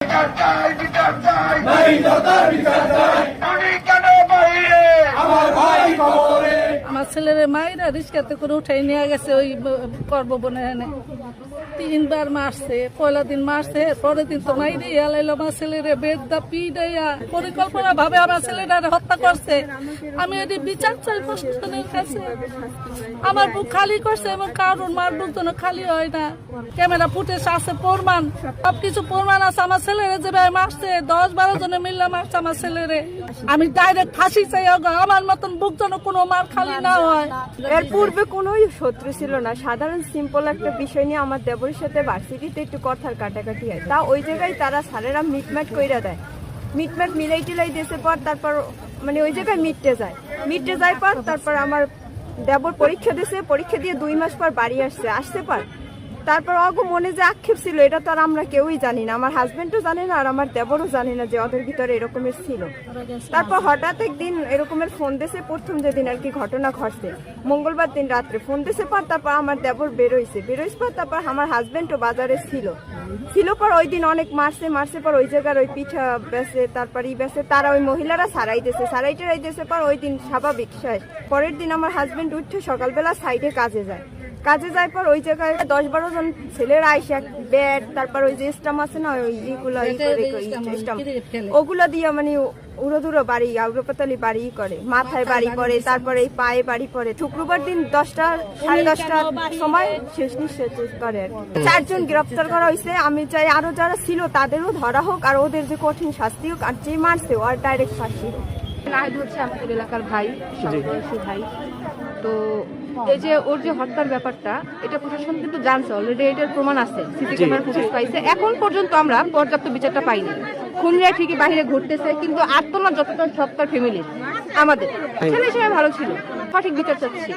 বিচার চাই বিচার চাই উনি কেন বাইরে আমার ভাই খবরে আমার ছেলের মায়েরা রিক্সাতে করে উঠাই নিয়ে গেছে ওই কর্মবনে এনে। তিনবার মারছে, পয়লা দিন মারছে, পরের দিন তো মাইরে এলাইলো আমার ছেলেরে বেদ পিডাইয়া পরিকল্পনা ভাবে আমার ছেলেরা হত্যা করছে। আমি এটি বিচার চাই প্রশাসনের কাছে। আমার বুক খালি করছে এবং কারণ মার বুক যেন খালি হয় না। ক্যামেরা ফুটেজ আছে, প্রমাণ, সবকিছু প্রমাণ আছে। আমার ছেলেরে যেভাবে মারছে, দশ বারো জনে মিললে মারছে আমার ছেলেরে। আমি ডাইরেক্ট ফাঁসি চাই আমার মতন বুক যেন কোনো মার খালি না হয় এর পূর্বে কোনো শত্রু ছিল না। সাধারণ সিম্পল একটা বিষয় নিয়ে আমার দেবরের সাথে ভার্সিটিতে একটু কথার কাটাকাটি হয়। তা ওই জায়গায় তারা স্যারেরা মিটম্যাট কইরা দেয়। মিটম্যাট মিলাই টিলাই দিয়েছে পর তারপর মানে ওই জায়গায় মিটতে যায়। মিটতে যায় পর তারপর আমার দেবর পরীক্ষা দিয়েছে পরীক্ষা দিয়ে দুই মাস পর বাড়ি আসছে। আসতে পার তারপর অগো মনে যে আক্ষেপ ছিল, এটা তো আর আমরা কেউই জানি না। আমার হাজবেন্ডও জানে না, আর আমার দেবরও জানে না যে ওদের ভিতরে এরকমের ছিল। তারপর হঠাৎ একদিন এরকমের ফোন দেশে প্রথম যেদিন আর কি ঘটনা ঘটছে। মঙ্গলবার দিন রাত্রে ফোন দেশে পর তারপর আমার দেবর বেরোইছে। বেরোইছে পর তারপর আমার হাজবেন্ডও বাজারে ছিল। ছিল পর ওই দিন অনেক মারছে মারছে পর ওই জায়গার ওই পিঠা বেসে তারপর ই বেসে তারা ওই মহিলারা সারাই দিয়েছে সারাই টারাই দিয়েছে পর ওই দিন স্বাভাবিক শেষ। পরের দিন আমার হাজবেন্ড উঠছে সকালবেলা সাইডে কাজে যায়। কাজে যায় পর ওই জায়গায় দশ বারো জন ছেলেরা আইসে ব্যাট তারপর ওই যে স্টাম আছে না ওই ইগুলো ই করে, ই- স্টাম্প। ওগুলো দিয়ে মানে উড়ো দুরো বাড়ি আগ্রপাতালি বাড়ি করে মাথায় বাড়ি করে তারপরে এই পায়ে বাড়ি পড়ে শুক্রবার দিন দশটা সাড়ে দশটার সময় শেষ নিঃশ্বাস করে আর কি। চারজন গ্রেপ্তার করা হয়েছে। আমি চাই আরও যারা ছিল তাদেরও ধরা হোক আর ওদের যে কঠিন শাস্তি হোক আর যে মারছে ও আর ডাইরেক্ট ফাঁসি হোক। নাহিদ হচ্ছে আমাদের এলাকার ভাই ভাই। তো এই যে ওর যে হত্যার ব্যাপারটা এটা প্রশাসন কিন্তু জানছে অলরেডি এটার প্রমাণ আছে সিসি ক্যামেরার ফুটেজ পাইছে। এখন পর্যন্ত আমরা পর্যাপ্ত বিচারটা পাইনি। খুনিরা ঠিকই বাইরে ঘুরতেছে কিন্তু আত্মনা যতটা সবটার ফ্যামিলির আমাদের। ছেলে হিসেবে ভালো ছিল সঠিক বিচার চাচ্ছি।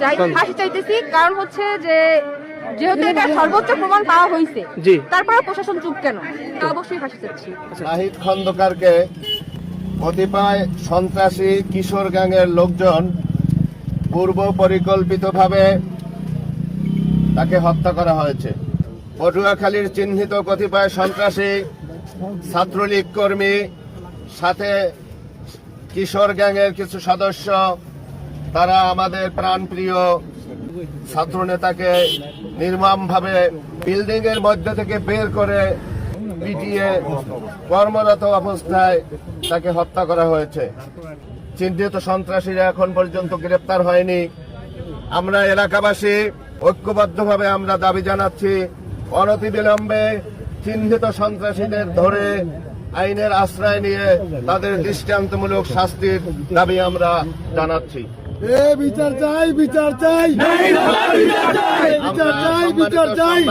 চাই ফাঁসি চাইতেছি কারণ হচ্ছে যে যেহেতু এটা সর্বোচ্চ প্রমাণ পাওয়া হয়েছে তারপরে প্রশাসন চুপ কেন? তা অবশ্যই ফাঁসি চাচ্ছি। নাহিদ খন্দকারকে কতিপয় সন্ত্রাসী কিশোর গ্যাংয়ের লোকজন। পূর্ব পরিকল্পিতভাবে তাকে হত্যা করা হয়েছে। পটুয়াখালীর চিহ্নিত কতিপয় সন্ত্রাসী, ছাত্রলীগ কর্মী, সাথে কিশোর গ্যাংয়ের কিছু সদস্য, তারা আমাদের প্রাণপ্রিয় ছাত্রনেতাকে নির্মমভাবে বিল্ডিং এর মধ্যে থেকে বের করে পিটিয়ে কর্মরত অবস্থায় তাকে হত্যা করা হয়েছে। চিহ্নিত সন্ত্রাসীরা এখন পর্যন্ত গ্রেপ্তার হয়নি। আমরা এলাকাবাসী ঐক্যবদ্ধভাবে আমরা দাবি জানাচ্ছি অনতিবিলম্বে চিহ্নিত সন্ত্রাসীদের ধরে আইনের আশ্রয় নিয়ে তাদের দৃষ্টান্তমূলক শাস্তির দাবি আমরা জানাচ্ছি। বিচার চাই বিচার চাই। বিচার চাই বিচার চাই।